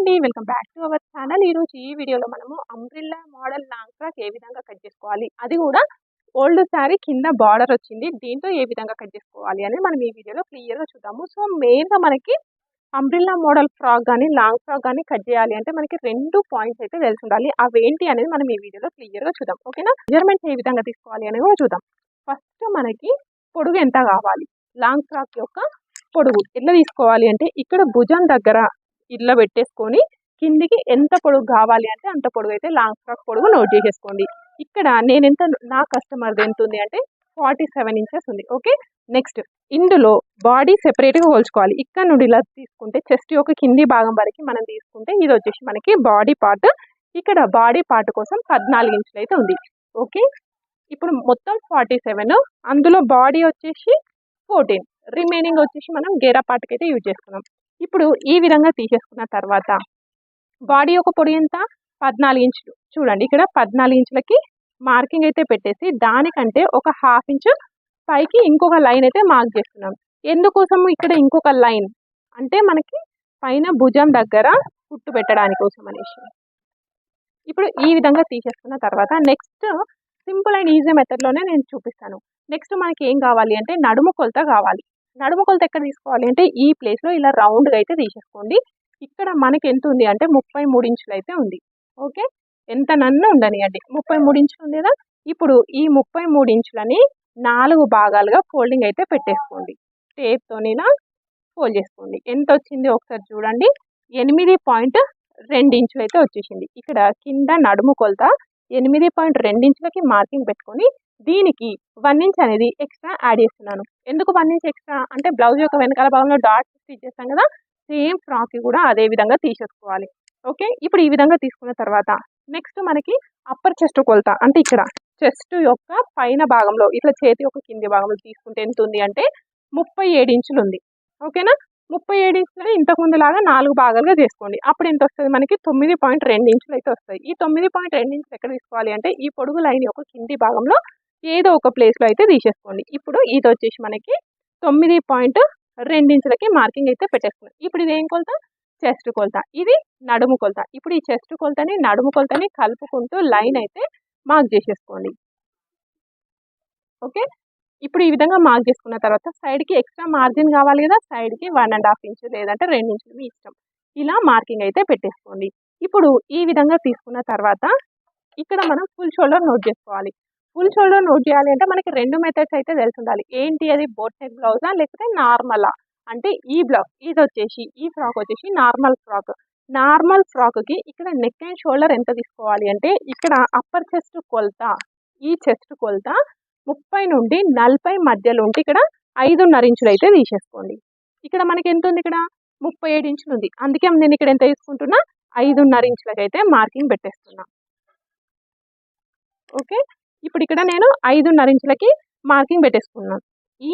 అండి. Welcome back to our channel. ఈరోజు ఈ వీడియోలో మనము అంబ్రిల్లా మోడల్ లాంగ్ ఫ్రాక్ ఏ విధంగా కట్ చేసుకోవాలి? అది కూడా ఓల్డ్ శారీ కింద బార్డర్ వచ్చింది. దీంతో ఏ విధంగా కట్ చేసుకోవాలి అని మనం ఈ వీడియోలో క్లియర్గా చూద్దాము. సో మెయిన్గా మనకి అంబ్రిల్లా మోడల్ ఫ్రాక్ కానీ లాంగ్ ఫ్రాక్ కానీ కట్ చేయాలి అంటే మనకి రెండు పాయింట్స్ అయితే తెలిసి ఉండాలి. అవి ఏంటి అనేది మనం ఈ వీడియోలో క్లియర్గా చూద్దాం. ఓకేనా? మెజర్మెంట్స్ ఏ విధంగా తీసుకోవాలి అనేది కూడా చూద్దాం. ఫస్ట్ మనకి పొడుగు ఎంత కావాలి? లాంగ్ ఫ్రాక్ యొక్క పొడుగు ఎట్లా తీసుకోవాలి అంటే ఇక్కడ భుజం దగ్గర ఇట్లా పెట్టేసుకొని కిందికి ఎంత పొడుగు కావాలి అంటే అంత పొడుగు అయితే లాంగ్ ఫ్రాక్ పొడుగు నోట్ చేసేసుకోండి. ఇక్కడ నేను ఎంత నా కస్టమర్ది ఎంత ఉంది అంటే ఫార్టీ సెవెన్ ఇంచెస్ ఉంది. ఓకే? నెక్స్ట్ ఇందులో బాడీ సెపరేట్గా పోల్చుకోవాలి ఇక్కడ నుండి ఇలా తీసుకుంటే చెస్ట్ యొక్క కింది భాగం వరకు మనం తీసుకుంటే ఇది వచ్చేసి మనకి బాడీ పార్ట్. ఇక్కడ బాడీ పార్ట్ కోసం పద్నాలుగు ఇంచులు అయితే ఉంది. ఓకే? ఇప్పుడు మొత్తం ఫార్టీ సెవెన్. అందులో బాడీ వచ్చేసి ఫోర్టీన్. రిమైనింగ్ వచ్చేసి మనం గేరా పార్ట్కి అయితే యూజ్ చేసుకున్నాం. ఇప్పుడు ఈ విధంగా తీసేసుకున్న తర్వాత బాడీ యొక్క పొడి ఎంత? పద్నాలుగు ఇంచులు. చూడండి ఇక్కడ పద్నాలుగు ఇంచులకి మార్కింగ్ అయితే పెట్టేసి దానికంటే ఒక హాఫ్ ఇంచు పైకి ఇంకొక లైన్ అయితే మార్క్ చేస్తున్నాం. ఎందుకోసం ఇక్కడ ఇంకొక లైన్? అంటే మనకి పైన భుజం దగ్గర కుట్టు పెట్టడానికి కోసం అనేసి. ఇప్పుడు ఈ విధంగా తీసేసుకున్న తర్వాత నెక్స్ట్ సింపుల్ అండ్ ఈజీ మెథడ్లోనే నేను చూపిస్తాను. నెక్స్ట్ మనకి ఏం కావాలి అంటే నడుము కొలత కావాలి. నడుము కొలత ఎక్కడ తీసుకోవాలి అంటే ఈ ప్లేస్లో ఇలా రౌండ్గా అయితే తీసేసుకోండి. ఇక్కడ మనకి ఎంత ఉంది అంటే ముప్పై మూడు ఇంచులు అయితే ఉంది. ఓకే ఎంత నన్ను ఉండనియండి. ముప్పై మూడు ఇంచులు ఉంది కదా? ఇప్పుడు ఈ ముప్పై మూడు ఇంచులని నాలుగు భాగాలుగా ఫోల్డింగ్ అయితే పెట్టేసుకోండి. టేప్తోనైనా ఫోల్డ్ చేసుకోండి. ఎంత వచ్చింది ఒకసారి చూడండి. ఎనిమిది పాయింట్ రెండు ఇంచులు అయితే వచ్చేసింది. ఇక్కడ కింద నడుము కొలత ఎనిమిది పాయింట్ రెండు ఇంచులకి మార్కింగ్ పెట్టుకొని దీనికి వన్ ఇంచ్ అనేది ఎక్స్ట్రా యాడ్ చేస్తున్నాను. ఎందుకు వన్ ఇంచ్ ఎక్స్ట్రా అంటే బ్లౌజ్ యొక్క వెనకాల భాగంలో డాట్స్ స్టిచ్ చేస్తాం కదా సేమ్ ఫ్రాక్ కూడా అదే విధంగా తీసేసుకోవాలి. ఓకే ఇప్పుడు ఈ విధంగా తీసుకున్న తర్వాత నెక్స్ట్ మనకి అప్పర్ చెస్ట్ కొలత అంటే ఇక్కడ చెస్ట్ యొక్క పైన భాగంలో ఇట్లా చేతి యొక్క కింది భాగంలో తీసుకుంటే ఎంత ఉంది అంటే ముప్పై ఏడు ఇంచులు ఉంది. ఓకేనా ముప్పై ఏడు ఇంచులని ఇంతకుముందు లాగా నాలుగు భాగాలుగా తీసుకోండి అప్పుడు ఎంత వస్తుంది మనకి? తొమ్మిది పాయింట్ రెండు ఇంచులు అయితే వస్తాయి ఈ తొమ్మిది పాయింట్ రెండు ఇంచులు ఎక్కడ తీసుకోవాలి అంటే ఈ పొడుగు లైన్ యొక్క కింది భాగంలో ఏదో ఒక ప్లేస్లో అయితే తీసేసుకోండి. ఇప్పుడు ఇది వచ్చేసి మనకి తొమ్మిది పాయింట్ రెండించులకి మార్కింగ్ అయితే పెట్టేసుకున్నాం. ఇప్పుడు ఇది ఏం కొలత? చెస్ట్ కొలత. ఇది నడుము కొలత. ఇప్పుడు ఈ చెస్ట్ కొలతని నడుము కొలతని కలుపుకుంటూ లైన్ అయితే మార్క్ చేసేసుకోండి. ఓకే? ఇప్పుడు ఈ విధంగా మార్క్ చేసుకున్న తర్వాత సైడ్కి ఎక్స్ట్రా మార్జిన్ కావాలి కదా? సైడ్కి వన్ అండ్ హాఫ్ ఇంచు లేదంటే రెండు ఇంచులు మీ ఇష్టం. ఇలా మార్కింగ్ అయితే పెట్టేసుకోండి. ఇప్పుడు ఈ విధంగా తీసుకున్న తర్వాత ఇక్కడ మనం ఫుల్ షోల్డర్ నోట్ చేసుకోవాలి. ఫుల్ షోల్డర్ నోట్ చేయాలి అంటే మనకి రెండు మెథడ్స్ అయితే తెలిసి ఉండాలి. ఏంటి అది? బోట్ నెక్ బ్లౌజా లేకపోతే నార్మలా అంటే ఈ బ్లౌజ్ ఇది వచ్చేసి ఈ ఫ్రాక్ వచ్చేసి నార్మల్ ఫ్రాక్ నార్మల్ ఫ్రాక్కి ఇక్కడ నెక్ అండ్ షోల్డర్ ఎంత తీసుకోవాలి అంటే ఇక్కడ అప్పర్ చెస్ట్ కొలత ఈ చెస్ట్ కొలత ముప్పై నుండి నలభై మధ్యలో ఉంటే ఇక్కడ ఐదున్నర ఇంచులు అయితే తీసేసుకోండి. ఇక్కడ మనకి ఎంత ఉంది ఇక్కడ? ముప్పై ఏడు ఇంచులు ఉంది. అందుకే నేను ఇక్కడ ఎంత తీసుకుంటున్నా? ఐదున్నర ఇంచులకి అయితే మార్కింగ్ పెట్టేస్తున్నా. ఓకే ఇప్పుడు ఇక్కడ నేను ఐదున్నర ఇంచులకి మార్కింగ్ పెట్టేసుకున్నాను ఈ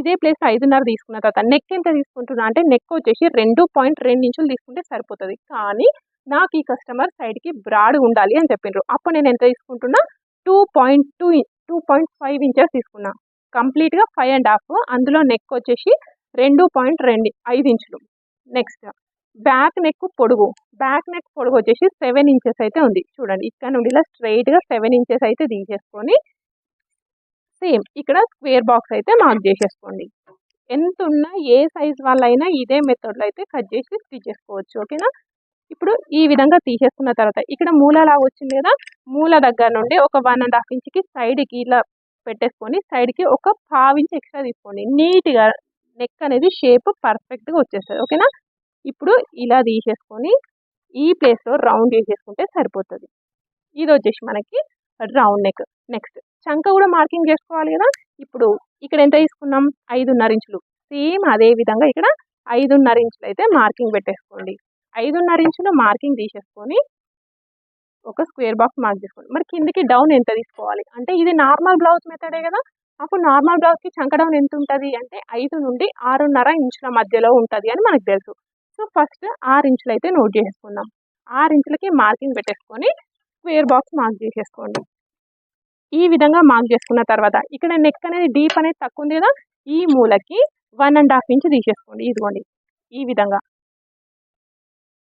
ఇదే ప్లేస్ ఐదున్నర తీసుకున్న తర్వాత నెక్ ఎంత తీసుకుంటున్నా అంటే నెక్ వచ్చేసి రెండు పాయింట్ రెండు ఇంచులు తీసుకుంటే సరిపోతుంది. కానీ నాకు ఈ కస్టమర్ సైడ్కి బ్రాడ్ ఉండాలి అని చెప్పిండ్రు. అప్పుడు నేను ఎంత తీసుకుంటున్నా? Two point two two point five inches తీసుకున్నా. కంప్లీట్గా ఫైవ్ అండ్ హాఫ్. అందులో నెక్ వచ్చేసి రెండు పాయింట్ రెండు ఐదు ఇంచులు. నెక్స్ట్ బ్యాక్ నెక్ పొడుగు బ్యాక్ నెక్ పొడుగు వచ్చేసి సెవెన్ ఇంచెస్ అయితే ఉంది. చూడండి ఇక్కడ నుండి ఇలా స్ట్రైట్గా సెవెన్ ఇంచెస్ అయితే తీసేసుకొని సేమ్ ఇక్కడ స్క్వేర్ బాక్స్ అయితే మార్క్ చేసేసుకోండి. ఎంత ఉన్నా ఏ సైజ్ వాళ్ళైనా ఇదే మెథడ్లో అయితే కట్ చేసి తీసేసుకోవచ్చు ఓకేనా ఇప్పుడు ఈ విధంగా తీసేసుకున్న తర్వాత ఇక్కడ మూల లాగా వచ్చింది కదా మూల దగ్గర నుండి ఒక వన్ అండ్ హాఫ్ ఇంచ్కి సైడ్కి ఇలా పెట్టేసుకొని సైడ్కి ఒక పావు ఇంచ్ ఎక్స్ట్రా తీసుకోండి. నీట్గా నెక్ అనేది షేప్ పర్ఫెక్ట్గా వచ్చేస్తుంది ఓకేనా ఇప్పుడు ఇలా తీసేసుకొని ఈ ప్లేస్లో రౌండ్ చేసేసుకుంటే సరిపోతుంది. ఇది వచ్చేసి మనకి రౌండ్ నెక్ నెక్స్ట్ చంక కూడా మార్కింగ్ చేసుకోవాలి కదా? ఇప్పుడు ఇక్కడ ఎంత తీసుకున్నాం? ఐదున్నర ఇంచులు. సేమ్ అదే విధంగా ఇక్కడ ఐదున్నర ఇంచులు అయితే మార్కింగ్ పెట్టేసుకోండి. ఐదున్నర ఇంచులు మార్కింగ్ తీసేసుకొని ఒక స్క్వేర్ బాక్స్ మార్క్ చేసుకోండి. మరి కిందికి డౌన్ ఎంత తీసుకోవాలి? అంటే ఇది నార్మల్ బ్లౌజ్ మెథడే కదా? అప్పుడు నార్మల్ బ్లౌజ్కి చంక డౌన్ ఎంత ఉంటుంది? అంటే ఐదు నుండి ఆరున్నర ఇంచుల మధ్యలో ఉంటుంది అని మనకు తెలుసు. సో ఫస్ట్ ఆరు ఇంచులు అయితే నోట్ చేసుకుందాం ఆరు ఇంచులకి మార్కింగ్ పెట్టేసుకొని స్క్వేర్ బాక్స్ మార్క్ చేసేసుకోండి. ఈ విధంగా మార్క్ చేసుకున్న తర్వాత ఇక్కడ నెక్ అనేది డీప్ అనేది తక్కువ ఉంది కదా ఈ మూలకి వన్ అండ్ హాఫ్ ఇంచ్ తీసేసుకోండి. ఇదిగోండి. ఈ విధంగా.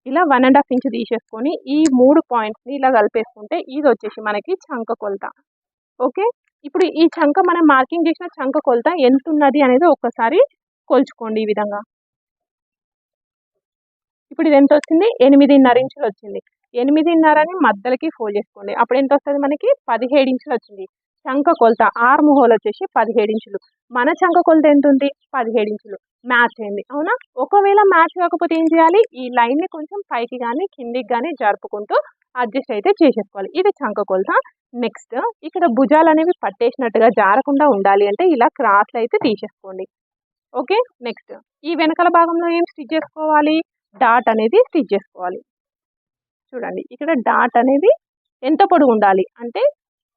ఇలా వన్ అండ్ హాఫ్ ఇంచ్ తీసేసుకొని ఈ మూడు పాయింట్స్ని ఇలా కలిపేసుకుంటే ఇది వచ్చేసి మనకి చంక కొలత. ఓకే? ఇప్పుడు ఈ చంక మనం మార్కింగ్ చేసిన చంక కొలత ఎంత ఉన్నది అనేది ఒక్కసారి కొలుచుకోండి ఈ విధంగా. ఇప్పుడు ఇది ఎంత వచ్చింది? ఎనిమిదిన్నర ఇంచులు వచ్చింది. ఎనిమిదిన్నరని మధ్యలకి ఫోల్డ్ చేసుకోండి. అప్పుడు ఎంత వస్తుంది మనకి? పదిహేడు ఇంచులు వచ్చింది. చంక కొలత ఆర్మ్ హోల్ వచ్చేసి పదిహేడు ఇంచులు. మన చంక కొలత ఎంత ఉంది? పదిహేడు ఇంచులు. మ్యాచ్ అయింది. అవునా? ఒకవేళ మ్యాచ్ కాకపోతే ఏం చేయాలి? ఈ లైన్ని కొంచెం పైకి కానీ కిందికి కానీ జరుపుకుంటూ అడ్జస్ట్ అయితే చేసేసుకోవాలి. ఇది చంక కొలత. నెక్స్ట్ ఇక్కడ భుజాలు అనేవి పట్టేసినట్టుగా జారకుండా ఉండాలి అంటే ఇలా క్రాస్లు అయితే తీసేసుకోండి. ఓకే నెక్స్ట్ ఈ వెనకాల భాగంలో ఏం స్టిచ్ చేసుకోవాలి? డాట్ అనేది స్టిచ్ చేసుకోవాలి. చూడండి ఇక్కడ డాట్ అనేది ఎంత పొడుగు ఉండాలి? అంటే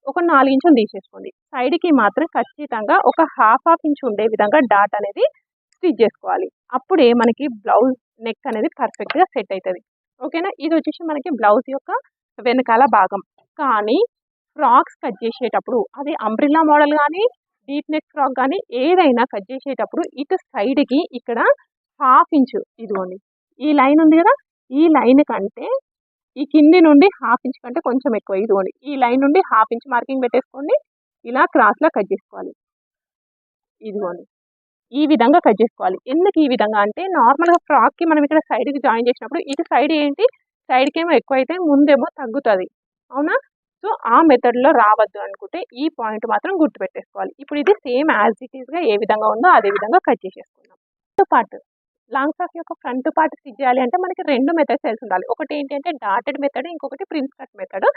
ఒక నాలుగు ఇంచులు తీసేసుకోండి. సైడ్కి మాత్రం ఖచ్చితంగా ఒక హాఫ్ హాఫ్ ఇంచ్ ఉండే విధంగా డాట్ అనేది స్టిచ్ చేసుకోవాలి. అప్పుడే మనకి బ్లౌజ్ నెక్ అనేది పర్ఫెక్ట్గా సెట్ అవుతుంది ఓకేనా ఇది వచ్చేసి మనకి బ్లౌజ్ యొక్క వెనకాల భాగం. కానీ ఫ్రాక్స్ కట్ చేసేటప్పుడు అది అంబ్రిల్లా మోడల్ కానీ డీప్ నెక్ ఫ్రాక్ కానీ ఏదైనా కట్ చేసేటప్పుడు ఇటు సైడ్కి ఇక్కడ హాఫ్ ఇంచు ఇదిగోండి. ఈ లైన్ ఉంది కదా ఈ లైన్ కంటే ఈ కింది నుండి హాఫ్ ఇంచ్ కంటే కొంచెం ఎక్కువ ఇదిగోండి. ఈ లైన్ నుండి హాఫ్ ఇంచ్ మార్కింగ్ పెట్టేసుకోండి. ఇలా క్రాస్లో కట్ చేసుకోవాలి. ఇదిగోండి. ఈ విధంగా కట్ చేసుకోవాలి. ఎందుకు ఈ విధంగా అంటే నార్మల్గా ఫ్రాక్కి మనం ఇక్కడ సైడ్కి జాయిన్ చేసినప్పుడు ఇటు సైడ్ ఏంటి సైడ్కి ఏమో ఎక్కువ అయితే ముందేమో తగ్గుతుంది. అవునా? సో ఆ మెథడ్లో రావద్దు అనుకుంటే ఈ పాయింట్ మాత్రం గుర్తుపెట్టేసుకోవాలి. ఇప్పుడు ఇది సేమ్ యాజ్ ఇట్ ఈస్గా ఏ విధంగా ఉందో అదే విధంగా కట్ చేసేసుకుందాం. ఫ్రంట్ పాటు లాంగ్ ఫ్రాక్ యొక్క ఫ్రంట్ పార్ట్ స్టిచ్ చేయాలి అంటే మనకి రెండు మెథడ్స్ తెలిసి ఉండాలి. ఒకటి ఏంటంటే డాటెడ్ మెథడ్ ఇంకొకటి ప్రిన్స్ కట్ మెథడ్.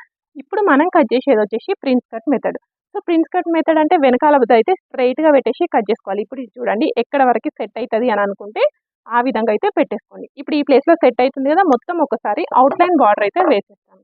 ఇప్పుడు మనం కట్ చేసేది వచ్చేసి prince cut method. So prince cut method అంటే వెనకాల అయితే స్ట్రైట్గా పెట్టేసి కట్ చేసుకోవాలి. ఇప్పుడు చూడండి ఎక్కడ వరకు సెట్ అవుతుంది అని అనుకుంటే ఆ విధంగా అయితే పెట్టేసుకోండి. ఇప్పుడు ఈ ప్లేస్లో సెట్ అవుతుంది కదా మొత్తం ఒకసారి అవుట్లైన్ బార్డర్ అయితే వేసేస్తాను.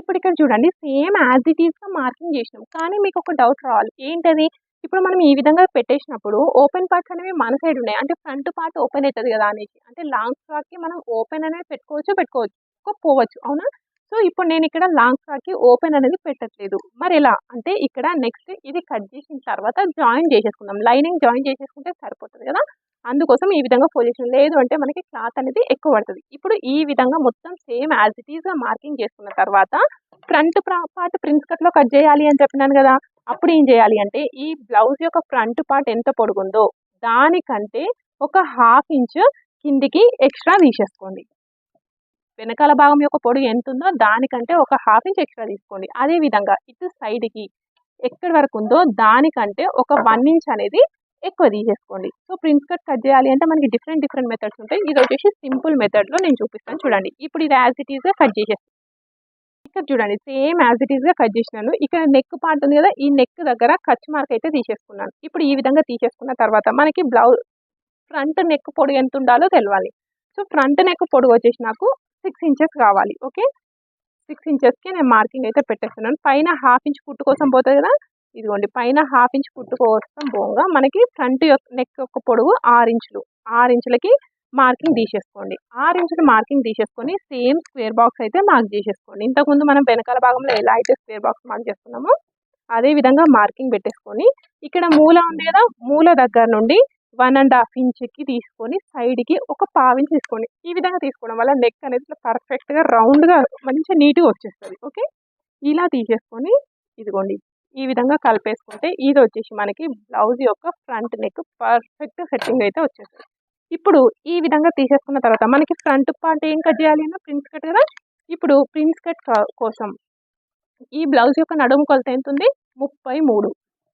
ఇప్పుడు ఇక్కడ చూడండి సేమ్ యాజ్ ఇట్ ఈస్గా మార్కింగ్ చేసినాం. కానీ మీకు ఒక డౌట్ రావాలి. ఏంటది? ఇప్పుడు మనం ఈ విధంగా పెట్టేసినప్పుడు ఓపెన్ పార్ట్స్ అనేవి మన సైడ్ ఉన్నాయి. అంటే ఫ్రంట్ పార్ట్ ఓపెన్ అవుతుంది కదా అనేసి. అంటే లాంగ్ ఫ్రాక్కి మనం ఓపెన్ అనేది పెట్టుకోవచ్చు పెట్టుకోవచ్చు. పోవచ్చు అవునా? సో ఇప్పుడు నేను ఇక్కడ లాంగ్ ఫ్రాక్కి ఓపెన్ అనేది పెట్టట్లేదు. మరి ఎలా? అంటే ఇక్కడ నెక్స్ట్ ఇది కట్ చేసిన తర్వాత జాయిన్ చేసేసుకుందాం. లైనింగ్ జాయిన్ చేసేసుకుంటే సరిపోతుంది కదా? అందుకోసం ఈ విధంగా పొల్యూషన్ లేదు అంటే మనకి క్లాత్ అనేది ఎక్కువ పడుతుంది. ఇప్పుడు ఈ విధంగా మొత్తం సేమ్ యాజ్ ఇట్ ఈస్గా మార్కింగ్ చేసుకున్న తర్వాత ఫ్రంట్ పార్ట్ ప్రిన్స్ కట్లో కట్ చేయాలి అని చెప్పినాను కదా అప్పుడు ఏం చేయాలి అంటే ఈ బ్లౌజ్ యొక్క ఫ్రంట్ పార్ట్ ఎంత పొడుగుందో దానికంటే ఒక హాఫ్ ఇంచ్ కిందికి ఎక్స్ట్రా తీసేసుకోండి. వెనకాల భాగం యొక్క పొడుగు ఎంత ఉందో దానికంటే ఒక హాఫ్ ఇంచ్ ఎక్స్ట్రా తీసుకోండి. అదే విధంగా ఇటు సైడ్కి ఎక్కడి వరకు ఉందో దానికంటే ఒక వన్ ఇంచ్ అనేది ఎక్కువ తీసేసుకోండి. సో ప్రిన్స్ కట్ కట్ చేయాలి అంటే మనకి డిఫరెంట్ డిఫరెంట్ మెథడ్స్ ఉంటాయి. ఇది వచ్చేసి సింపుల్ మెథడ్లో నేను చూపిస్తాను చూడండి. ఇప్పుడు ఇది యాజ్ ఇట్ ఈస్గా కట్ చేసేస్తాను ఇక్కడ చూడండి సేమ్ యాజ్ ఇట్ ఈస్గా కట్ చేసినాను. ఇక్కడ నెక్ పార్ట్ ఉంది కదా ఈ నెక్ దగ్గర కచ్ మార్క్ అయితే తీసేసుకున్నాను. ఇప్పుడు ఈ విధంగా తీసేసుకున్న తర్వాత మనకి బ్లౌజ్ ఫ్రంట్ నెక్ పొడుగు ఎంత ఉండాలో తెలవాలి. సో ఫ్రంట్ నెక్ పొడుగు వచ్చేసి నాకు సిక్స్ ఇంచెస్ కావాలి ఓకే సిక్స్ ఇంచెస్కి నేను మార్కింగ్ అయితే పెట్టేస్తున్నాను. పైన హాఫ్ ఇంచ్ కుట్టు కోసం పోతుంది కదా ఇదిగోండి పైన హాఫ్ ఇంచ్ కుట్టు కోసం పోగా మనకి ఫ్రంట్ యొక్క నెక్ యొక్క పొడవు ఆరు ఇంచులు. ఆరు ఇంచులకి మార్కింగ్ తీసేసుకోండి. ఆరు ఇంచులు మార్కింగ్ తీసేసుకొని సేమ్ స్క్వేర్ బాక్స్ అయితే మార్క్ చేసేసుకోండి. ఇంతకుముందు మనం వెనకాల భాగంలో ఎలా అయితే స్క్వేర్ బాక్స్ మార్క్ చేసుకున్నామో అదే విధంగా మార్కింగ్ పెట్టేసుకొని ఇక్కడ మూల ఉంది కదా మూల దగ్గర నుండి వన్ అండ్ హాఫ్ ఇంచ్కి తీసుకొని సైడ్కి ఒక పావించి తీసుకోండి. ఈ విధంగా తీసుకోవడం వల్ల నెక్ అనేది ఇట్లా పర్ఫెక్ట్గా రౌండ్గా మంచిగా నీట్గా వచ్చేస్తుంది. ఓకే? ఇలా తీసేసుకొని ఇదిగోండి ఈ విధంగా కలిపేసుకుంటే ఇది వచ్చేసి మనకి బ్లౌజ్ యొక్క ఫ్రంట్ నెక్ పర్ఫెక్ట్ సెట్టింగ్ అయితే వచ్చేస్తుంది. ఇప్పుడు ఈ విధంగా తీసేసుకున్న తర్వాత మనకి ఫ్రంట్ పార్ట్ ఏం కట్ చేయాలి అన్న ప్రిన్స్ కట్ కదా? ఇప్పుడు ప్రిన్స్ కట్ కోసం ఈ బ్లౌజ్ యొక్క నడుము కొలత ఎంత ఉంది ముప్పై మూడు.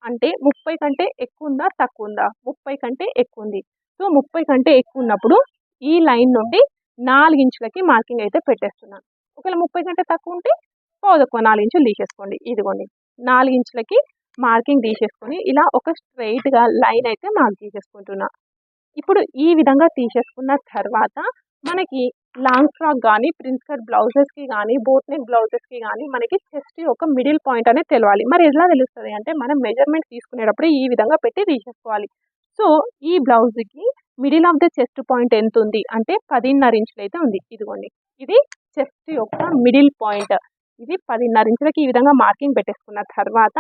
అంటే ముప్పై కంటే ఎక్కువ ఉందా? తక్కువ ఉందా? ముప్పై కంటే ఎక్కువ ఉంది. సో ముప్పై కంటే ఎక్కువ ఉన్నప్పుడు ఈ లైన్ నుండి నాలుగు ఇంచులకి మార్కింగ్ అయితే పెట్టేస్తున్నాను. ఒకవేళ ముప్పై కంటే తక్కువ ఉంటే పావుదక్కువ నాలుగు ఇంచులు తీసేసుకోండి. ఇదిగోండి. నాలుగు ఇంచులకి మార్కింగ్ తీసేసుకొని ఇలా ఒక స్ట్రైట్గా లైన్ అయితే మార్క్ తీసేసుకుంటున్నా ఇప్పుడు ఈ విధంగా తీసేసుకున్న తర్వాత మనకి లాంగ్ ఫ్రాక్ కానీ ప్రిన్స్ కట్ బ్లౌజెస్కి కానీ బోట్ నెక్ బ్లౌజెస్కి కానీ మనకి చెస్ట్ ఒక మిడిల్ పాయింట్ అనేది తెలవాలి. మరి ఎలా తెలుస్తుంది అంటే మనం మెజర్మెంట్ తీసుకునేటప్పుడు ఈ విధంగా పెట్టి తీసేసుకోవాలి. సో ఈ బ్లౌజ్కి middle of the chest point ఎంత ఉంది? అంటే పదిన్నర ఇంచులు అయితే ఉంది. ఇదిగోండి. ఇది చెస్ట్ యొక్క మిడిల్ పాయింట్. ఇది పదిన్నర ఇంచులకి ఈ విధంగా మార్కింగ్ పెట్టేసుకున్న తర్వాత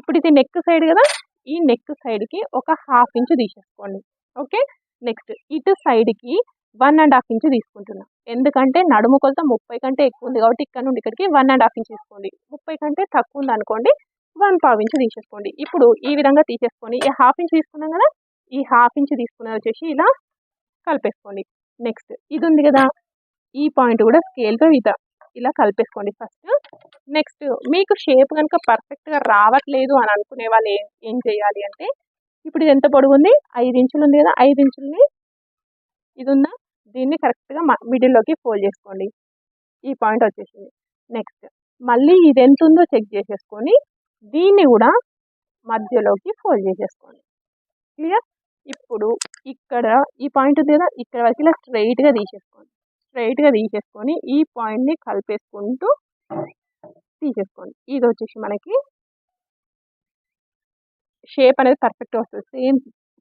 ఇప్పుడు ఇది నెక్ సైడ్ కదా ఈ నెక్ సైడ్కి ఒక హాఫ్ ఇంచు తీసేసుకోండి. ఓకే నెక్స్ట్ ఇటు సైడ్కి వన్ అండ్ హాఫ్ ఇంచు తీసుకుంటున్నా. ఎందుకంటే నడుము కొలత ముప్పై కంటే ఎక్కువ ఉంది కాబట్టి ఇక్కడ నుండి ఇక్కడికి వన్ అండ్ హాఫ్ ఇంచ్ తీసుకోండి ముప్పై కంటే తక్కువ ఉంది అనుకోండి వన్ పావు ఇంచు తీసేసుకోండి. ఇప్పుడు ఈ విధంగా తీసేసుకొని ఈ హాఫ్ ఇంచ్ తీసుకున్నాం కదా ఈ హాఫ్ ఇంచ్ తీసుకున్నది వచ్చేసి ఇలా కలిపేసుకోండి. నెక్స్ట్ ఇది ఉంది కదా ఈ పాయింట్ కూడా స్కేల్తో ఇదా ఇలా కలిపేసుకోండి. ఫస్ట్ నెక్స్ట్ మీకు షేప్ కనుక పర్ఫెక్ట్గా రావట్లేదు అని అనుకునే వాళ్ళు ఏం ఏం చేయాలి అంటే ఇప్పుడు ఇది ఎంత పొడుగు ఉంది? ఐదు ఇంచులు ఉంది కదా ఐదు ఇంచులని ఇది ఉందా దీన్ని కరెక్ట్గా మిడిల్లోకి ఫోల్డ్ చేసుకోండి. ఈ పాయింట్ వచ్చేసింది. నెక్స్ట్ మళ్ళీ ఇది ఎంత ఉందో చెక్ చేసేసుకొని దీన్ని కూడా మధ్యలోకి ఫోల్డ్ చేసేసుకోండి. క్లియర్? ఇప్పుడు ఇక్కడ ఈ పాయింట్ ఉంది కదా ఇక్కడ వరకు ఇలా స్ట్రైట్గా తీసేసుకోండి. స్ట్రైట్గా తీసేసుకొని ఈ పాయింట్ని కలిపేసుకుంటూ తీసేసుకోండి. ఇది వచ్చేసి మనకి షేప్ అనేది పర్ఫెక్ట్గా వస్తుంది. సేమ్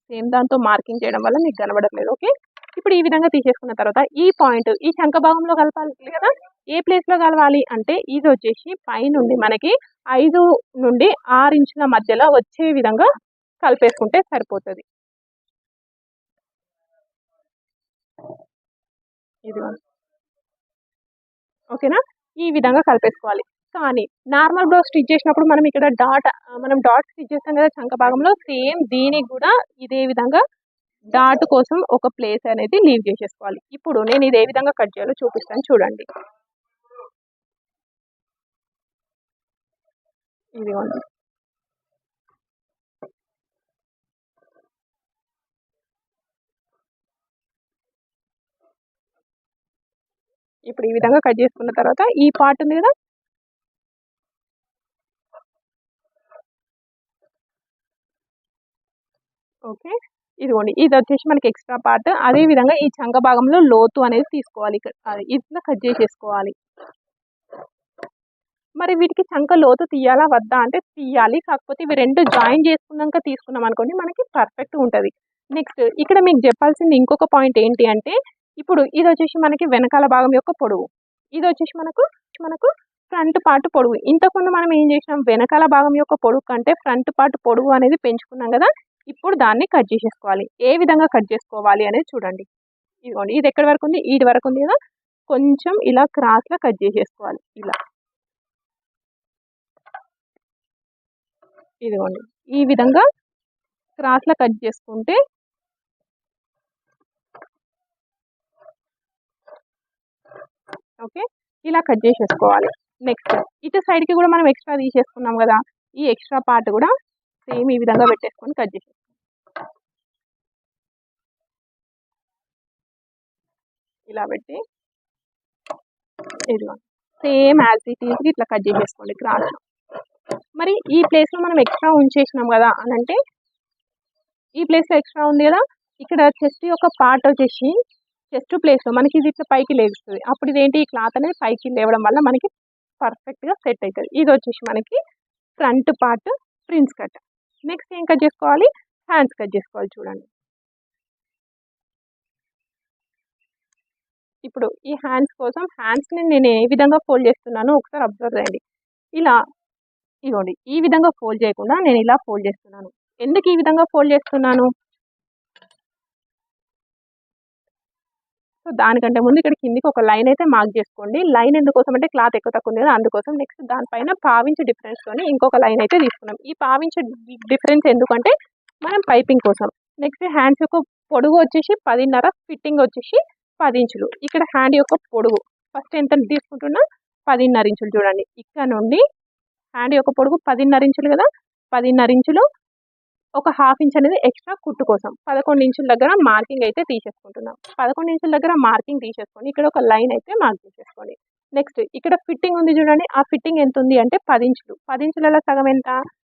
సేమ్ దాంతో మార్కింగ్ చేయడం వల్ల మీకు కనబడట్లేదు. ఓకే? ఇప్పుడు ఈ విధంగా తీసేసుకున్న తర్వాత ఈ పాయింట్ ఈ శంఖ భాగంలో కలపాలి కదా? ఏ ప్లేస్లో కలవాలి అంటే ఇది వచ్చేసి పైనుండి మనకి ఐదు నుండి ఆరు ఇంచుల మధ్యలో వచ్చే విధంగా కలిపేసుకుంటే సరిపోతుంది. ఇది ఓకేనా? ఈ విధంగా కలిపేసుకోవాలి. కానీ నార్మల్ బ్లౌజ్ స్టిచ్ చేసినప్పుడు మనం ఇక్కడ డాట్ మనం డాట్ స్టిచ్ చేస్తాం కదా చంక భాగంలో సేమ్ దీనికి కూడా ఇదే విధంగా డాట్ కోసం ఒక ప్లేస్ అనేది లీవ్ చేసేసుకోవాలి. ఇప్పుడు నేను ఇది ఏ విధంగా కట్ చేయాలో చూపిస్తాను చూడండి. ఇదిగోండి ఇప్పుడు ఈ విధంగా కట్ చేసుకున్న తర్వాత ఈ పార్ట్ ఉంది కదా? ఓకే. ఇదిగోండి. ఇది వచ్చేసి మనకి ఎక్స్ట్రా పార్ట్. అదే విధంగా ఈ చంక భాగంలో లోతు అనేది తీసుకోవాలి. ఇక్కడ అది ఇట్లా కట్ చేసేసుకోవాలి. మరి వీటికి చంక లోతు తీయాలా? వద్దా? అంటే తీయాలి. కాకపోతే ఇవి రెండు జాయిన్ చేసుకున్నాక తీసుకున్నాం అనుకోండి మనకి పర్ఫెక్ట్ ఉంటుంది. నెక్స్ట్ ఇక్కడ మీకు చెప్పాల్సింది ఇంకొక పాయింట్ ఏంటి అంటే ఇప్పుడు ఇది వచ్చేసి మనకి వెనకాల భాగం యొక్క పొడవు. ఇది వచ్చేసి మనకు మనకు ఫ్రంట్ పార్ట్ పొడవు. ఇంతకుముందు మనం ఏం చేసినాం? వెనకాల భాగం యొక్క పొడుగు కంటే ఫ్రంట్ పార్ట్ పొడవు అనేది పెంచుకున్నాం కదా? ఇప్పుడు దాన్ని కట్ చేసేసుకోవాలి. ఏ విధంగా కట్ చేసుకోవాలి అనేది చూడండి. ఇదిగోండి ఇది ఎక్కడి వరకు ఉంది? ఈడి వరకు ఉంది కదా? కొంచెం ఇలా క్రాస్లో కట్ చేసేసుకోవాలి. ఇలా. ఇదిగోండి ఈ విధంగా క్రాస్లో కట్ చేసుకుంటే ఓకే? ఇలా కట్ చేసేసుకోవాలి. నెక్స్ట్ ఇటు సైడ్కి కూడా మనం ఎక్స్ట్రా తీసేసుకున్నాం కదా ఈ ఎక్స్ట్రా పార్ట్ కూడా సేమ్ ఈ విధంగా పెట్టేసుకొని కట్ చేసేసుకోవాలి ఇలా పెట్టి ఇదిగో సేమ్ యాజ్ ఇట్ ఈజ్ ఇట్లా కట్ చేసేసుకోండి క్రాస్. మరి ఈ ప్లేస్లో మనం ఎక్స్ట్రా ఉంచేసినాం కదా అని అంటే ఈ ప్లేస్లో ఎక్స్ట్రా ఉంది కదా ఇక్కడ చెస్ట్ యొక్క పార్ట్ వచ్చేసి చెస్ట్ ప్లేస్లో మనకి ఇది ఇట్లా పైకి లేస్తుంది అప్పుడు ఇదేంటి? ఈ క్లాత్ అనేది పైకి లేవడం వల్ల మనకి పర్ఫెక్ట్గా సెట్ అవుతుంది ఇది వచ్చేసి మనకి front part prince cut next ఏం కట్ చేసుకోవాలి? హ్యాండ్స్ కట్ చేసుకోవాలి చూడండి. ఇప్పుడు ఈ హ్యాండ్స్ కోసం హ్యాండ్స్ని నేను ఏ విధంగా ఫోల్డ్ చేస్తున్నానో ఒకసారి అబ్జర్వ్ చేయండి. ఇలా ఇదిగోండి ఈ విధంగా ఫోల్డ్ చేయకుండా నేను ఇలా ఫోల్డ్ చేస్తున్నాను. ఎందుకు ఈ విధంగా ఫోల్డ్ చేస్తున్నాను? సో దానికంటే ముందు ఇక్కడ కిందికి ఒక లైన్ అయితే మార్క్ చేసుకోండి. లైన్ ఎందుకోసం అంటే క్లాత్ ఎక్కువ తక్కువ ఉంది కదా అందుకోసం నెక్స్ట్ దానిపైన పావించ్ డిఫరెన్స్తోని ఇంకొక లైన్ అయితే తీసుకున్నాం. ఈ పావించ్ డిఫరెన్స్ ఎందుకంటే మనం పైపింగ్ కోసం. నెక్స్ట్ హ్యాండ్స్ యొక్క పొడుగు వచ్చేసి పదిన్నర ఫిట్టింగ్ వచ్చేసి పది ఇంచులు. ఇక్కడ హ్యాండ్ యొక్క పొడుగు. ఫస్ట్ ఎంత తీసుకుంటున్నా? పదిన్నర ఇంచులు చూడండి. ఇక్కడ నుండి హ్యాండ్ యొక్క పొడుగు పదిన్నర ఇంచులు కదా? పదిన్నర ఇంచులు ఒక హాఫ్ ఇంచ్ అనేది ఎక్స్ట్రా కుట్టు కోసం. పదకొండు ఇంచుల దగ్గర మార్కింగ్ అయితే తీసేసుకుంటున్నాం. పదకొండు ఇంచుల దగ్గర మార్కింగ్ తీసేసుకొని ఇక్కడ ఒక లైన్ అయితే మార్క్ చేసేసుకోండి. నెక్స్ట్ ఇక్కడ ఫిట్టింగ్ ఉంది చూడండి. ఆ ఫిట్టింగ్ ఎంత ఉంది అంటే పది ఇంచులు పది ఇంచులలో సగం ఎంత?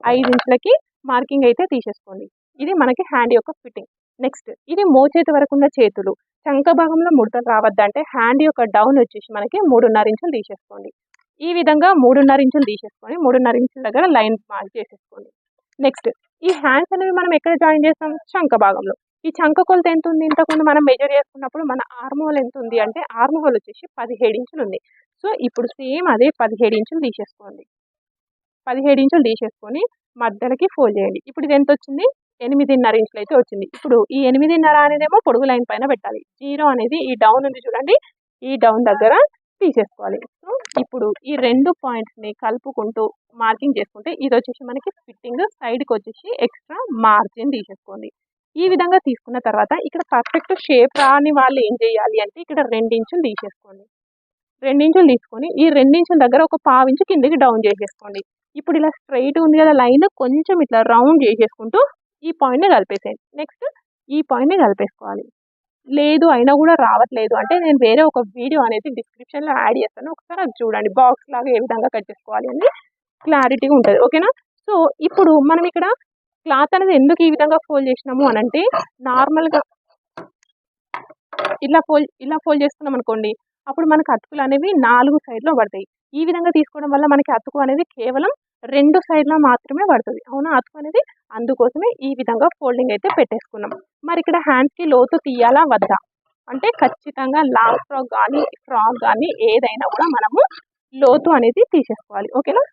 ఐదు ఇంచులకి మార్కింగ్ అయితే తీసేసుకోండి. ఇది మనకి హ్యాండ్ యొక్క ఫిట్టింగ్ నెక్స్ట్ ఇది మోచేతి వరకు ఉన్న చేతులు. చంక భాగంలో ముడతలు రావద్దంటే హ్యాండ్ యొక్క డౌన్ వచ్చేసి మనకి మూడున్నర ఇంచులు తీసేసుకోండి. ఈ విధంగా మూడున్నర ఇంచులు తీసేసుకొని మూడున్నర ఇంచుల దగ్గర లైన్ మార్క్ చేసేసుకోండి. నెక్స్ట్ ఈ హ్యాండ్స్ అనేవి మనం ఎక్కడ జాయిన్ చేస్తాం? చంక భాగంలో. ఈ చంక కొలత ఎంత ఉంది? ఇంతకుముందు మనం మెజర్ చేసుకున్నప్పుడు మన ఆర్మ్ హోల్ ఎంత ఉంది అంటే ఆర్మ్ హోల్ వచ్చేసి పదిహేడు ఇంచులు ఉంది. సో ఇప్పుడు సేమ్ అదే పదిహేడు ఇంచులు తీసేసుకోండి. పదిహేడు ఇంచులు తీసేసుకొని మధ్యలోకి ఫోల్డ్ చేయండి. ఇప్పుడు ఇది ఎంత వచ్చింది? ఎనిమిదిన్నర ఇంచులు అయితే వచ్చింది. ఇప్పుడు ఈ ఎనిమిదిన్నర అనేదేమో పొడుగు లైన్ పైన పెట్టాలి. జీరో అనేది ఈ డౌన్ ఉంది చూడండి. ఈ డౌన్ దగ్గర తీసేసుకోవాలి. సో ఇప్పుడు ఈ రెండు పాయింట్స్ని కలుపుకుంటూ మార్కింగ్ చేసుకుంటే ఇది వచ్చేసి మనకి ఫిట్టింగ్ సైడ్కి వచ్చేసి ఎక్స్ట్రా మార్జిన్ తీసేసుకోండి. ఈ విధంగా తీసుకున్న తర్వాత ఇక్కడ పర్ఫెక్ట్ షేప్ రాని వాళ్ళు ఏం చేయాలి అంటే ఇక్కడ రెండించులు తీసేసుకోండి. రెండించులు తీసుకొని ఈ రెండించుల దగ్గర ఒక పావించు కిందకి డౌన్ చేసేసుకోండి. ఇప్పుడు ఇలా స్ట్రైట్ ఉంది కదా లైన్ కొంచెం ఇట్లా రౌండ్ చేసేసుకుంటూ ఈ పాయింట్ని కలిపేసేయండి. నెక్స్ట్ ఈ పాయింట్ని కలిపేసుకోవాలి. లేదు అయినా కూడా రావట్లేదు. అంటే నేను వేరే ఒక వీడియో అనేది డిస్క్రిప్షన్లో యాడ్ చేస్తాను. ఒకసారి అది చూడండి. బాక్స్ లాగా ఏ విధంగా కట్ చేసుకోవాలి అని క్లారిటీగా ఉంటుంది. ఓకేనా? సో ఇప్పుడు మనం ఇక్కడ క్లాత్ అనేది ఎందుకు ఈ విధంగా ఫోల్డ్ చేసినాము అని అంటే నార్మల్గా ఇలా ఫోల్డ్ ఇలా ఫోల్డ్ చేసుకున్నాం అనుకోండి అప్పుడు మనకు అతుకులు అనేవి నాలుగు సైడ్లో పడతాయి. ఈ విధంగా తీసుకోవడం వల్ల మనకి అతుకు అనేది కేవలం రెండు సైడ్లో మాత్రమే పడుతుంది. అవునా? అతుకు అనేది అందుకోసమే ఈ విధంగా ఫోల్డింగ్ అయితే పెట్టేసుకున్నాం. మరి ఇక్కడ హ్యాండ్స్కి లోతు తీయాలా వద్దా? అంటే ఖచ్చితంగా లాంగ్ ఫ్రాక్ కానీ ఫ్రాక్ కానీ ఏదైనా కూడా మనము లోతు అనేది తీసేసుకోవాలి. ఓకేనా?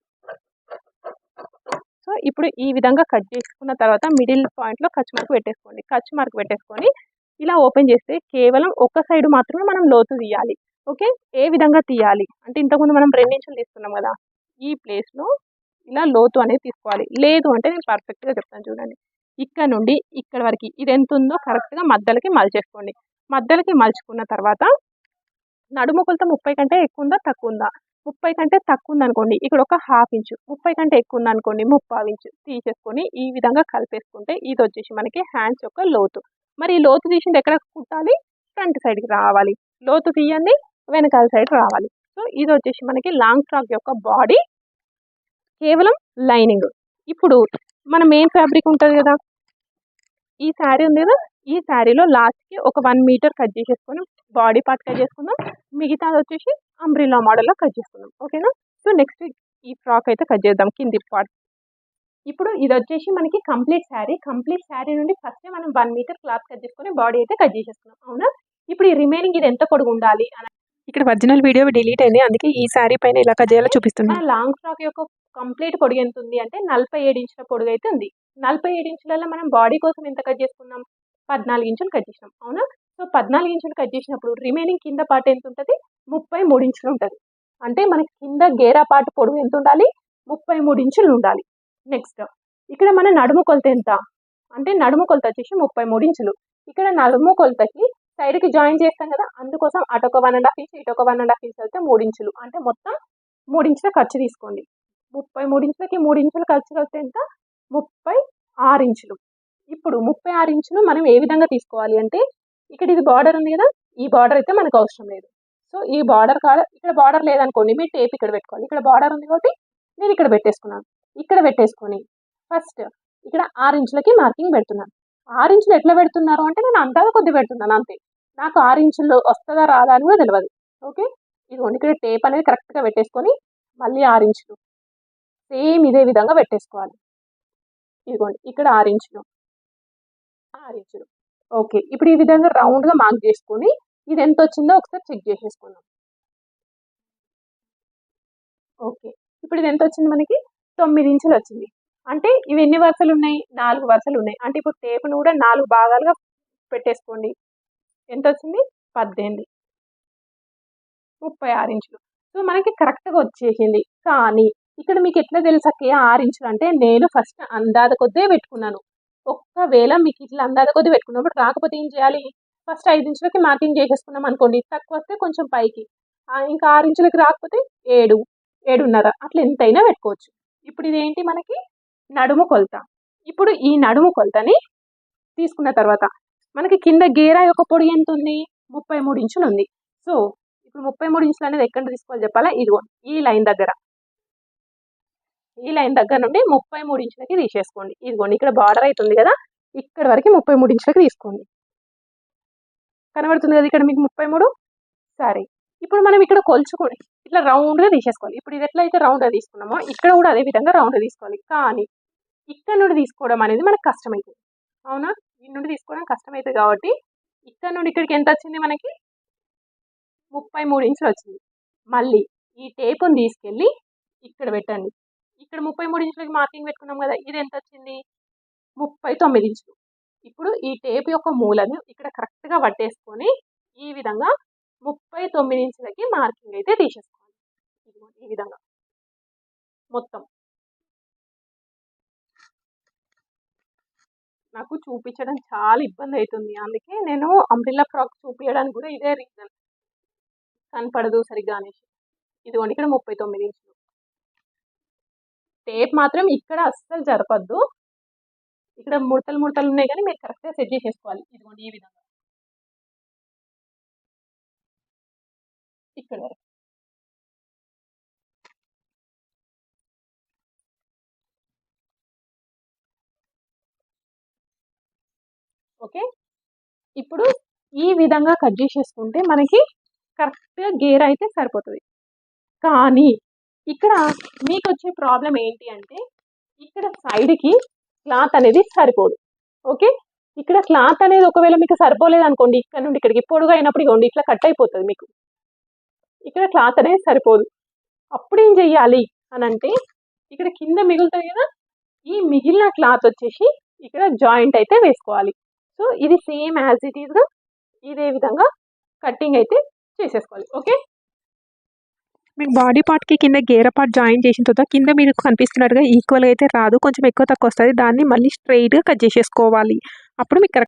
సో ఇప్పుడు ఈ విధంగా కట్ చేసుకున్న తర్వాత మిడిల్ పాయింట్లో కచ్ మార్క్ పెట్టేసుకోండి. కచ్ మార్క్ పెట్టేసుకొని ఇలా ఓపెన్ చేస్తే కేవలం ఒక సైడ్ మాత్రమే మనం లోతు తీయాలి. ఓకే? ఏ విధంగా తీయాలి? అంటే ఇంతకుముందు మనం రెండించులు తీసుకున్నాం కదా. ఈ ప్లేస్లో ఇలా లోతు అనేది తీసుకోవాలి. లేదు అంటే నేను పర్ఫెక్ట్గా చెప్తాను చూడండి. ఇక్కడ నుండి ఇక్కడ వరకు ఇది ఎంత ఉందో కరెక్ట్గా మధ్యలకి మలిచేసుకోండి. మధ్యలకి మలుచుకున్న తర్వాత నడుము కొలత ముప్పై కంటే ఎక్కువ ఉందా తక్కువ ఉందా ముప్పై కంటే తక్కువ ఉందనుకోండి ఇక్కడ ఒక హాఫ్ ఇంచు ముప్పై కంటే ఎక్కువ ఉందనుకోండి ముప్పావు ఇంచు తీసేసుకొని ఈ విధంగా కలిపేసుకుంటే ఇది వచ్చేసి మనకి హ్యాండ్స్ యొక్క లోతు. మరి ఈ లోతు తీసింది ఎక్కడ కుట్టాలి? ఫ్రంట్ సైడ్కి రావాలి. లోతు తీయండి వెనకాల సైడ్ రావాలి. సో ఇది వచ్చేసి మనకి లాంగ్ ఫ్రాక్ యొక్క బాడీ కేవలం లైనింగ్ ఇప్పుడు మన మెయిన్ ఫ్యాబ్రిక్ ఉంటుంది కదా. ఈ శారీ ఉంది కదా ఈ శారీలో లాస్ట్కి ఒక వన్ మీటర్ కట్ చేసేసుకొని బాడీ పార్ట్ కట్ చేసుకుందాం. మిగతాది వచ్చేసి అంబ్రిల్లా మోడల్లో కట్ చేసుకుందాం. ఓకేనా సో నెక్స్ట్ ఈ ఫ్రాక్ అయితే కట్ చేద్దాం కింది పార్ట్ ఇప్పుడు ఇది వచ్చేసి మనకి కంప్లీట్ శారీ కంప్లీట్ శారీ నుండి ఫస్ట్ మనం వన్ మీటర్ క్లాత్ కట్ చేసుకొని బాడీ అయితే కట్ చేసేసుకున్నాం. అవునా? ఇప్పుడు ఈ రిమైనింగ్ ఇది ఎంత పొడుగు ఉండాలి? అని ఇక్కడ ఒరిజినల్ వీడియో డిలీట్ అయింది. అందుకే ఈ శారీ పైన ఇలా కట్ చేయాలో చూపిస్తున్నా. మన లాంగ్ ఫ్రాక్ యొక్క కంప్లీట్ పొడుగు ఎంత ఉంది అంటే నలభై ఏడు ఇంచుల పొడుగు అయితే ఉంది. నలభై ఏడు ఇంచులలో మనం బాడీ కోసం ఎంత కట్ చేసుకున్నాం? పద్నాలుగు ఇంచులు కట్ చేసినాం. అవునా? సో పద్నాలుగు ఇంచులు కట్ చేసినప్పుడు రిమైనింగ్ కింద పార్ట్ ఎంత ఉంటుంది? ముప్పై మూడు ఇంచులు ఉంటుంది. అంటే మనకి కింద గేరా పార్ట్ పొడుగు ఎంత ఉండాలి? ముప్పై మూడు ఇంచులు ఉండాలి. నెక్స్ట్ ఇక్కడ మన నడుము కొలత ఎంత? అంటే నడుము కొలత వచ్చేసి ముప్పై మూడు ఇంచులు. ఇక్కడ నడుము కొలతకి సైడ్కి జాయిన్ చేస్తాం కదా అందుకోసం అటొక వన్ అండ్ హాఫ్ ఇంచ్ ఇటొక వన్ అండ్ హాఫ్ ఇంచ్ అయితే మూడు ఇంచులు. అంటే మొత్తం మూడు ఇంచుల ఖర్చు తీసుకోండి. ముప్పై మూడు ఇంచులకి మూడు ఇంచులు ఖర్చు కలిస్తే ఎంత? ముప్పై ఆరు ఇంచులు ఇప్పుడు ముప్పై ఆరు ఇంచులు మనం ఏ విధంగా తీసుకోవాలి అంటే ఇక్కడ ఇది బార్డర్ ఉంది కదా ఈ బార్డర్ అయితే మనకు అవసరం లేదు. సో ఈ బార్డర్ కాడ ఇక్కడ బార్డర్ లేదనుకోండి మీరు టేప్ ఇక్కడ పెట్టుకోవాలి. ఇక్కడ బార్డర్ ఉంది కాబట్టి నేను ఇక్కడ పెట్టేసుకున్నాను. ఇక్కడ పెట్టేసుకొని ఫస్ట్ ఇక్కడ ఆరు ఇంచులకి మార్కింగ్ పెడుతున్నాను. ఆరు ఇంచులు ఎట్లా పెడుతున్నారు అంటే నేను అంతగా కొద్ది పెడుతున్నాను అంతే. నాకు ఆరు ఇంచులు వస్తుందా రాదా అని కూడా తెలియదు ఓకే? ఇదిగోండి ఇక్కడ టేప్ అనేది కరెక్ట్గా పెట్టేసుకొని మళ్ళీ ఆరు ఇంచులు సేమ్ ఇదే విధంగా పెట్టేసుకోవాలి. ఇదిగోండి ఇక్కడ ఆరు ఇంచులు. ఆరు ఇంచులు. ఓకే ఇప్పుడు ఈ విధంగా రౌండ్గా మార్క్ చేసుకొని ఇది ఎంత వచ్చిందో ఒకసారి చెక్ చేసేసుకుందాం. ఓకే ఇప్పుడు ఇది ఎంత వచ్చింది మనకి? తొమ్మిది ఇంచులు వచ్చింది. అంటే ఇవి ఎన్ని వరుసలు ఉన్నాయి? నాలుగు వరుసలు ఉన్నాయి. అంటే ఇప్పుడు టేపును కూడా నాలుగు భాగాలుగా పెట్టేసుకోండి. ఎంత వచ్చింది? పద్దెనిమిది. ముప్పై ఆరు ఇంచులు. సో మనకి కరెక్ట్గా వచ్చేసింది. కానీ ఇక్కడ మీకు ఎట్లా తెలుసు అక్కయ్య? ఆరు ఇంచులు అంటే నేను ఫస్ట్ అందాద కొద్దే పెట్టుకున్నాను. ఒక్కవేళ మీకు ఇట్లా అందాద కొద్ది పెట్టుకున్నప్పుడు రాకపోతే ఏం చేయాలి? ఫస్ట్ ఐదు ఇంచులకి మార్కింగ్ చేసేసుకున్నాం అనుకోండి. తక్కువ వస్తే కొంచెం పైకి. ఇంకా ఆరు ఇంచులకి రాకపోతే ఏడు ఏడున్నర అట్లా ఎంతైనా పెట్టుకోవచ్చు. ఇప్పుడు ఇదేంటి మనకి? నడుము కొలత. ఇప్పుడు ఈ నడుము కొలతని తీసుకున్న తర్వాత మనకి కింద గేరా యొక్క పొడి ఎంత ఉంది ముప్పై మూడు ఇంచులు ఉంది. సో ఇప్పుడు ముప్పై మూడు ఇంచులు అనేది ఎక్కడ తీసుకోవాలి చెప్పాలా? ఇదిగో ఈ లైన్ దగ్గర. ఈ లైన్ దగ్గర నుండి ముప్పై మూడు ఇంచులకి తీసేసుకోండి. ఇదిగోండి ఇక్కడ బార్డర్ అవుతుంది కదా ఇక్కడ వరకు ముప్పై మూడు ఇంచులకి తీసుకోండి. కనబడుతుంది కదా ఇక్కడ మీకు ముప్పై మూడు? సరే ఇప్పుడు మనం ఇక్కడ కొలుచుకొని ఇట్లా రౌండ్గా తీసేసుకోవాలి. ఇప్పుడు ఇది ఎట్లా అయితే రౌండ్గా తీసుకున్నామో ఇక్కడ కూడా అదే విధంగా రౌండ్గా తీసుకోవాలి. కానీ ఇక్కడ నుండి తీసుకోవడం అనేది మనకు కష్టమవుతుంది అవునా? ఈ నుండి తీసుకోవడం కష్టమవుతుంది కాబట్టి ఇక్కడ నుండి ఇక్కడికి ఎంత వచ్చింది మనకి? ముప్పై మూడు ఇంచులు వచ్చింది. మళ్ళీ ఈ టేపును తీసుకెళ్ళి ఇక్కడ పెట్టండి. ఇక్కడ ముప్పై మూడు ఇంచులకి మార్కింగ్ పెట్టుకున్నాం కదా ఇది ఎంత వచ్చింది? ముప్పై తొమ్మిది ఇంచులు. ఇప్పుడు ఈ టేప్ యొక్క మూలను ఇక్కడ కరెక్ట్గా పట్టేసుకొని ఈ విధంగా ముప్పై తొమ్మిది ఇంచులకి మార్కింగ్ అయితే తీసేసుకోవాలి. ఇదిగో ఈ విధంగా. మొత్తం. నాకు చూపించడం చాలా ఇబ్బంది అవుతుంది. అందుకే నేను అంబ్రిల్లా ఫ్రాక్ చూపించడానికి కూడా ఇదే రీజన్ కనపడదు సరిగ్గా అనేసి. ఇదిగోండి ఇక్కడ ముప్పై తొమ్మిది ఇంచులు. టేప్ మాత్రం ఇక్కడ అస్సలు జరపద్దు. ఇక్కడ ముడతలు ముడతలు ఉన్నాయి కానీ మీరు కరెక్ట్గా సెట్ చేసేసుకోవాలి. ఇదిగోండి ఈ విధంగా. ఇక్కడ వరకు. ఓకే? ఇప్పుడు ఈ విధంగా కట్ చేసేసుకుంటే మనకి కరెక్ట్గా గేర్ అయితే సరిపోతుంది. కానీ ఇక్కడ మీకు వచ్చే ప్రాబ్లం ఏంటి అంటే ఇక్కడ సైడ్కి క్లాత్ అనేది సరిపోదు. ఓకే ఇక్కడ క్లాత్ అనేది ఒకవేళ మీకు సరిపోలేదు అనుకోండి ఇక్కడ నుండి ఇక్కడికి పొడుగు అయినప్పుడు ఇగోండి ఇట్లా కట్ అయిపోతుంది మీకు. ఇక్కడ క్లాత్ అనేది సరిపోదు. అప్పుడు ఏం చెయ్యాలి అని అంటే ఇక్కడ కింద మిగులుతుంది కదా ఈ మిగిలిన క్లాత్ వచ్చేసి ఇక్కడ జాయింట్ అయితే వేసుకోవాలి. సో ఇది సేమ్ యాజ్ ఇట్ ఈస్గా ఇదే విధంగా కట్టింగ్ అయితే చేసేసుకోవాలి. ఓకే మీకు బాడీ పార్ట్కి కింద గేర పార్ట్ జాయిన్ చేసిన తర్వాత కింద మీరు కనిపిస్తున్నట్టుగా ఈక్వల్గా అయితే రాదు కొంచెం ఎక్కువ తక్కువ వస్తుంది. దాన్ని మళ్ళీ స్ట్రైట్గా కట్ చేసేసుకోవాలి. అప్పుడు మీకు కరెక్ట్